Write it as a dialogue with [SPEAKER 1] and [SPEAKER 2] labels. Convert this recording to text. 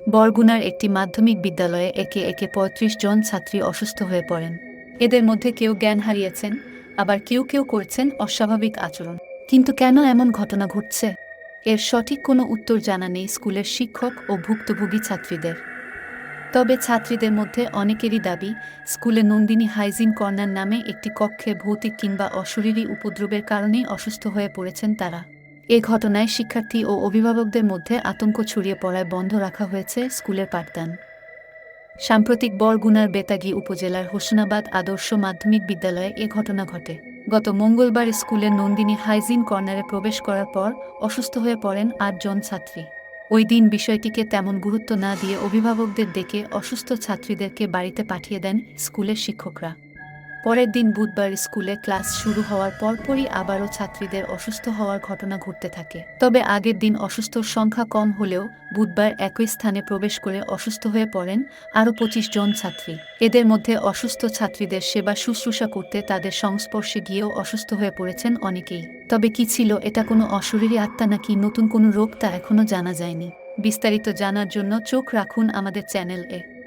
[SPEAKER 1] বরগুনার একটি মাধ্যমিক বিদ্যালয়ে একে একে পঁয়ত্রিশ জন ছাত্রী অসুস্থ হয়ে পড়েন। এদের মধ্যে কেউ জ্ঞান হারিয়েছেন, আবার কেউ কেউ করছেন অস্বাভাবিক আচরণ। কিন্তু কেন এমন ঘটনা ঘটছে? এর সঠিক কোনো উত্তর জানা নেই স্কুলের শিক্ষক ও ভুক্তভোগী ছাত্রীদের। তবে ছাত্রীদের মধ্যে অনেকেরই দাবি, স্কুলে নন্দিনী হাইজিন কর্নার নামে একটি কক্ষে ভৌতিক কিংবা অশরীরী উপদ্রবের কারণেই অসুস্থ হয়ে পড়েছেন তারা। এ ঘটনায় শিক্ষার্থী ও অভিভাবকদের মধ্যে আতঙ্ক ছড়িয়ে পড়ায় বন্ধ রাখা হয়েছে স্কুলের পাঠদান। সাম্প্রতিক বরগুনার বেতাগী উপজেলার হোসেনাবাদ আদর্শ মাধ্যমিক বিদ্যালয়ে এ ঘটনা ঘটে। গত মঙ্গলবার স্কুলের নন্দিনী হাইজিন কর্নারে প্রবেশ করার পর অসুস্থ হয়ে পড়েন আটজন ছাত্রী। ওই দিন বিষয়টিকে তেমন গুরুত্ব না দিয়ে অভিভাবকদের ডেকে অসুস্থ ছাত্রীদেরকে বাড়িতে পাঠিয়ে দেন স্কুলের শিক্ষকরা। পরের দিন বুধবার স্কুলে ক্লাস শুরু হওয়ার পরপরই আবারও ছাত্রীদের অসুস্থ হওয়ার ঘটনা ঘটতে থাকে। তবে আগের দিন অসুস্থর সংখ্যা কম হলেও বুধবার একই স্থানে প্রবেশ করে অসুস্থ হয়ে পড়েন আরও পঁচিশ জন ছাত্রী। এদের মধ্যে অসুস্থ ছাত্রীদের সেবা শুশ্রূষা করতে তাদের সংস্পর্শে গিয়েও অসুস্থ হয়ে পড়েছেন অনেকেই। তবে কি ছিল, এটা কোনো অশরীরী আত্মা নাকি নতুন কোনো রোগ তা এখনও জানা যায়নি। বিস্তারিত জানার জন্য চোখ রাখুন আমাদের চ্যানেল এ।